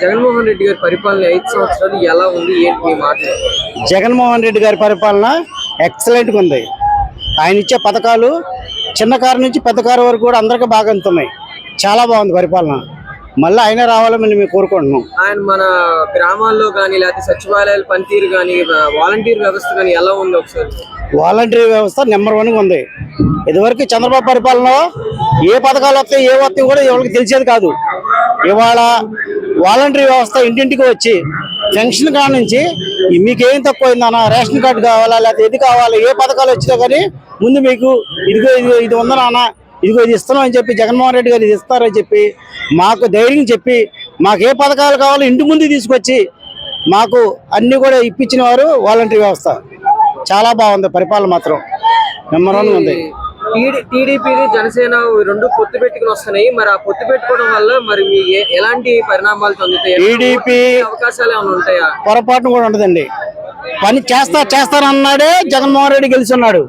జగన్మోహన్ రెడ్డి గారి పరిపాలన ఐదు సంవత్సరాలు ఎలా ఉంది? ఏంటి మీ మాట? జగన్మోహన్ రెడ్డి గారి పరిపాలన ఎక్సలెంట్గా ఉంది. ఆయన ఇచ్చే పథకాలు చిన్న కారు నుంచి పెద్ద కారు వరకు కూడా అందరికీ బాగా అందుతున్నాయి. చాలా బాగుంది పరిపాలన. మళ్ళీ ఆయన రావాలని మేము కోరుకుంటున్నాం. ఆయన మన గ్రామాల్లో కానీ లేకపోతే సచివాలయాల పనితీరు కానీ వాలంటీర్ వ్యవస్థ కానీ ఎలా ఉంది ఒకసారి? వాలంటరీ వ్యవస్థ నెంబర్ వన్గా ఉంది. ఇదివరకు చంద్రబాబు పరిపాలనలో ఏ పథకాలు వస్తాయి ఏ వస్తాయి కూడా ఎవరికి తెలిసేది కాదు. ఇవాళ వాలంటరీ వ్యవస్థ ఇంటింటికి వచ్చి పెన్షన్ కాడ నుంచి మీకేం తక్కువైందన్నా రేషన్ కార్డు కావాలా లేకపోతే ఇది కావాలా ఏ పథకాలు వచ్చినా కానీ ముందు మీకు ఇదిగో ఇది ఇది ఉందా నాన్న ఇదిగో ఇది ఇస్తున్నాం అని చెప్పి జగన్మోహన్ రెడ్డి గారు ఇది ఇస్తారని చెప్పి మాకు ధైర్యం చెప్పి మాకు ఏ పథకాలు కావాలో ఇంటి ముందు తీసుకొచ్చి మాకు అన్నీ కూడా ఇప్పించిన వారు వాలంటరీ వ్యవస్థ. చాలా బాగుంది పరిపాలన మాత్రం. నెంబర్ వన్ ఉంది. టీడీపీ జనసేన ఈ రెండు పొత్తు పెట్టుకుని వస్తున్నాయి. మరి ఆ పొత్తు పెట్టుకోవడం వల్ల మరి మీ ఎలాంటి పరిణామాలు చెందుతాయి? టీడీపీ అవకాశాలు ఏమైనా ఉంటాయా? పొరపాటును కూడా ఉండదండి. పని చేస్తా చేస్తానన్నాడే జగన్మోహన్ రెడ్డి గెలిచున్నాడు.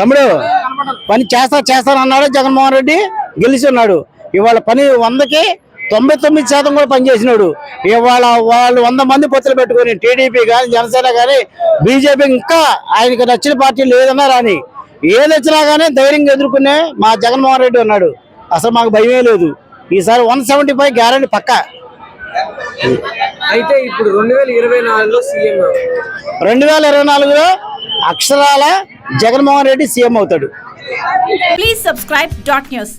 తమ్ముడు పని చేస్తా చేస్తానన్నాడే జగన్మోహన్ రెడ్డి గెలిచున్నాడు. ఇవాళ పని వందకి తొంభై తొమ్మిది శాతం కూడా పనిచేసినాడు ఇవాళ వాళ్ళు వంద మంది పొత్తులు పెట్టుకొని టీడీపీ కానీ జనసేన కానీ బీజేపీ ఇంకా ఆయనకి నచ్చిన పార్టీలు ఏదన్నా రాని ఏది వచ్చినా కానీ ధైర్యంగా ఎదుర్కొనే మా జగన్మోహన్ రెడ్డి ఉన్నాడు. అసలు మాకు భయమే లేదు. ఈసారి వన్ సెవెంటీ ఫైవ్ గ్యారంటీ పక్కా. అయితే ఇప్పుడు రెండు వేల ఇరవై నాలుగులో సీఎం రెండు వేల ఇరవై నాలుగులో అక్షరాల జగన్మోహన్ రెడ్డి సీఎం అవుతాడు. Please subscribe dot news.